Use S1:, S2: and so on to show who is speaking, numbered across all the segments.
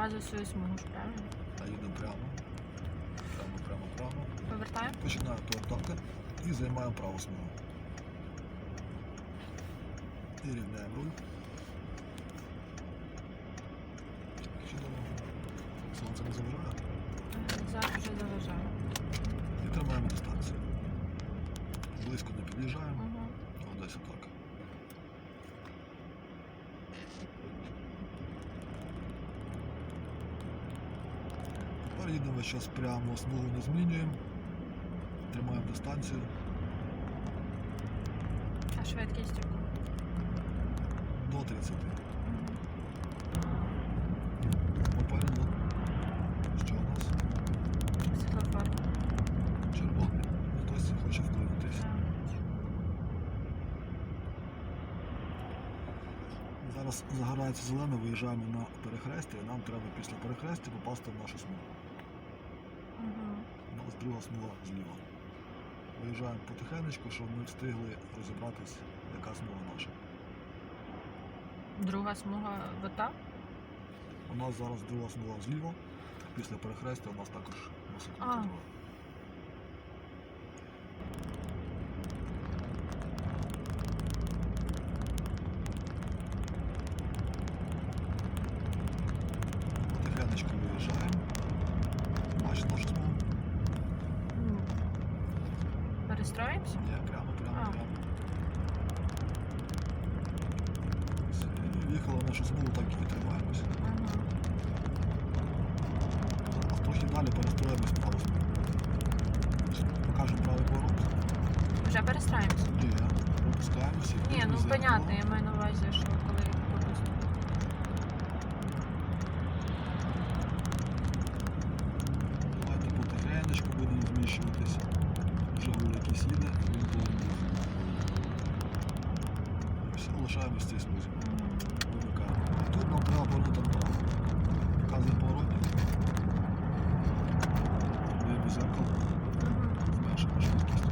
S1: зразу свою смугу, ж, правильно?
S2: А їдемо прямо. Прямо, прямо, прямо.
S1: Повертаємо?
S2: Починаємо повертати і займаємо праву смугу. І рівняємо руль. Чудово. Сонце не заважає.
S1: Е, Зараз вже заважаю.
S2: І тримаємо дистанцію. Близько не під'їжджаємо.
S1: Угу.
S2: О, десь отак. Тепер їдемо час прямо, смугу не змінюємо. Тримаємо дистанцію.
S1: А швидкість?
S2: До 30.
S1: Мгм.
S2: Попереду. Що у нас?
S1: Світлофор.
S2: Червоний. Хтось хоче вклинитись. Зараз загорається зелене, виїжджаємо на перехрестя, і нам треба після перехрестя попасти в нашу смугу.
S1: Угу.
S2: У нас друга смуга зліва. Виїжджаємо потихенечку, щоб ми встигли розібратись, яка смуга наша.
S1: Друга смуга вота.
S2: У нас зараз друга смуга зліва. Після перехрестя у нас також
S1: висока
S2: друга. Потихенечку виїжджаємо. Бачиш нашу смугу?
S1: М. Перестроїмося?
S2: Ні, прямо, прямо,
S1: А.
S2: прямо. В'їхали в нашу смугу, так і тримаємося. Зараз трохи далі перестроїмось на смугу. Покажемо правий поворот.
S1: Вже перестраємося?
S2: Ні, пропускаємося.
S1: Ні, ну понятно, я маю на увазі, що коли пропустимо.
S2: Давайте потихенечку будемо зміщуватися. Він повинен бути. І все. Тут треба повернути направо. Показує поворотник. Виємо зеркало,
S1: Мгм.
S2: зменшимо швидкість.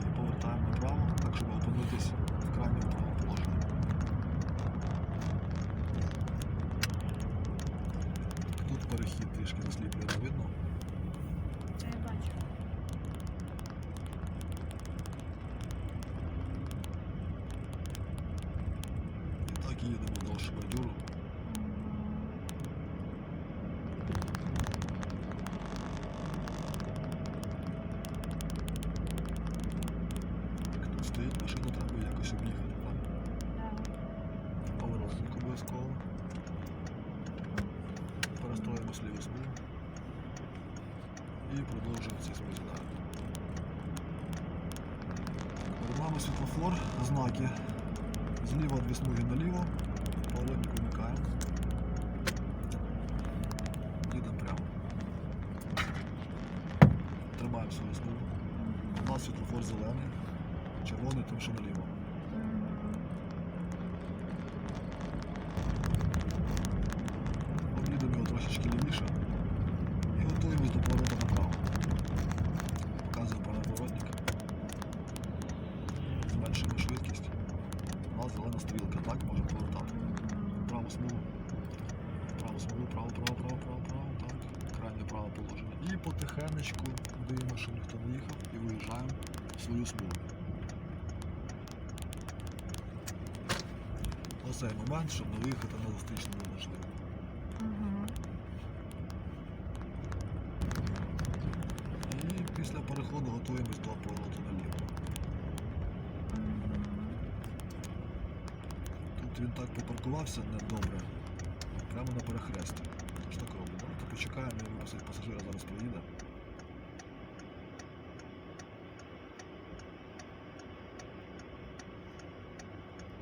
S2: І повертаємо направо, так щоб опинитись в крайньому правому положенні. Тут перехід трішки засліплює, не видно.
S1: Це я бачу.
S2: І їдемо. Тут стоїть машина, треба якось об'їхати. Поворотник обов'язково. Перестроїмо ліву смугу. І продовжуємо ці смузі далі. Перед нами світлофор, знаки. Зліва дві смуги наліво. Поворотник вимикаємо. Їдемо прямо. Тримаємо свою смугу. У нас світлофор зелений, червоний, тим що наліво.
S1: Мгм.
S2: Об'їдемо його трошечки лівіше і готуємось до повороту направо. Показуємо правий поворотник. Зменшуємо швидкість. У нас зелена стрілка, так можемо повертати. Смугу. Праву смугу, право, право, право, право, право, так. Крайнє право положення. І потихенечку дивимося, що ніхто не їхав і виїжджаємо в свою смугу. Оцей момент, щоб не виїхати на зустрічну важливо.
S1: Мгм.
S2: І після переходу готуємось до повороту Тут він так попаркувався недобре, прямо на перехресті. Тож так робимо. Давайте почекаємо, я виросить пасажира зараз проїде.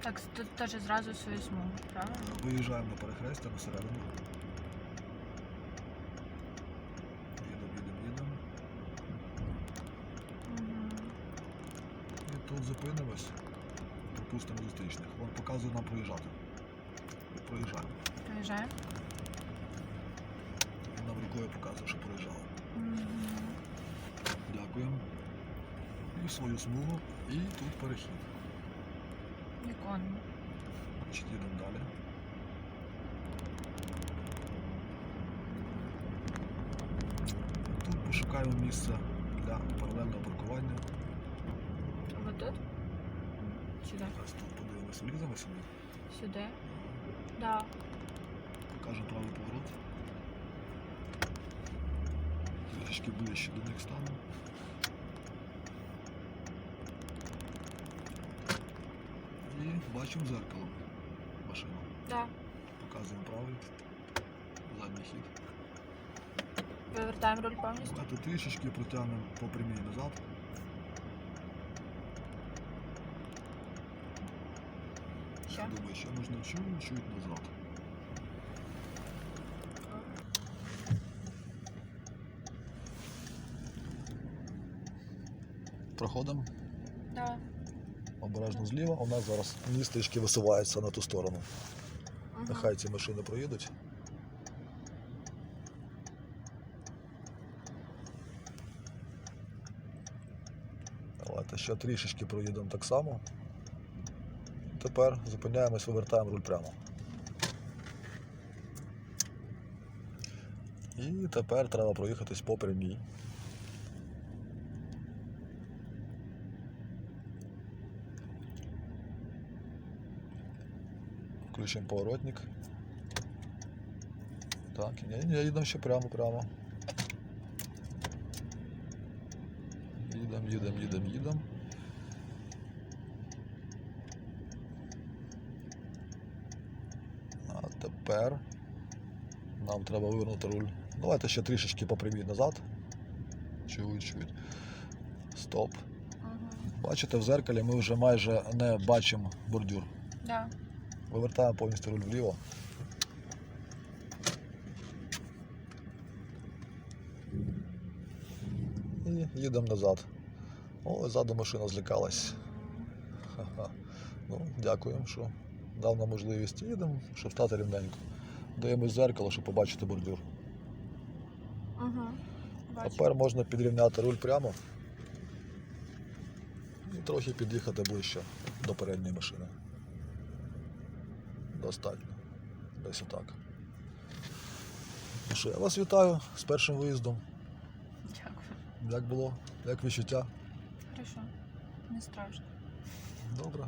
S1: Так, тут теж зразу свою смугу, правильно?
S2: Е, Виїжджаємо на перехрестя на середину. Їдемо, їдемо, їдемо.
S1: Мгм.
S2: І тут зупинимось. Пропустимо зустрічних. Вон показує нам проїжджати. І проїжджаємо.
S1: Проїжджаємо?
S2: Він нам рукою показує, що проїжджали.
S1: Мгм.
S2: Дякуємо. І в свою смугу. І тут перехід.
S1: Віконно.
S2: Значить, їдемо далі. Тут пошукаємо місце для паралельного паркування.
S1: Ви тут? Сюди.
S2: Зараз тут подивимося, вліземо сюди.
S1: Сюди. Да.
S2: Покажемо правий поворот. Трішечки ближче до них стану. І бачимо зеркало. Машину.
S1: Да.
S2: Показуємо правий. Задній хід.
S1: Вивертаємо руль повністю.
S2: Давайте трішечки протягнемо по прямій назад. Я думаю, ще можна чуть-чуть назад. Проходимо
S1: Да.
S2: обережно зліва. У нас зараз ніс трішки висувається на ту сторону.
S1: Угу.
S2: Нехай ці машини проїдуть. Давайте ще трішечки проїдемо так само. Тепер зупиняємось, вивертаємо руль прямо. І тепер треба проїхатись по прямій. Включимо поворотник. Так, ні, ні, їдемо ще прямо, прямо. Їдемо, їдемо, їдемо, їдемо. А тепер нам треба вивернути руль. Давайте ще трішечки попряміть назад. Чуть-чуть. Стоп.
S1: Угу.
S2: Бачите, в зеркалі ми вже майже не бачимо бордюр.
S1: Да.
S2: Вивертаємо повністю руль вліво. І їдемо назад. О, ззаду машина злякалась. Ха-ха. Ну, дякуємо, що дав нам можливість. Їдемо, щоб стати рівненько. Даємось зеркало, щоб побачити бордюр.
S1: Угу. Бачу.
S2: Тепер можна підрівняти руль прямо і трохи під'їхати ближче до передньої машини. Достатньо. Десь отак. Ну що, я вас вітаю з першим виїздом.
S1: Дякую.
S2: Як було? Як відчуття?
S1: Хорошо. Не страшно.
S2: Добре.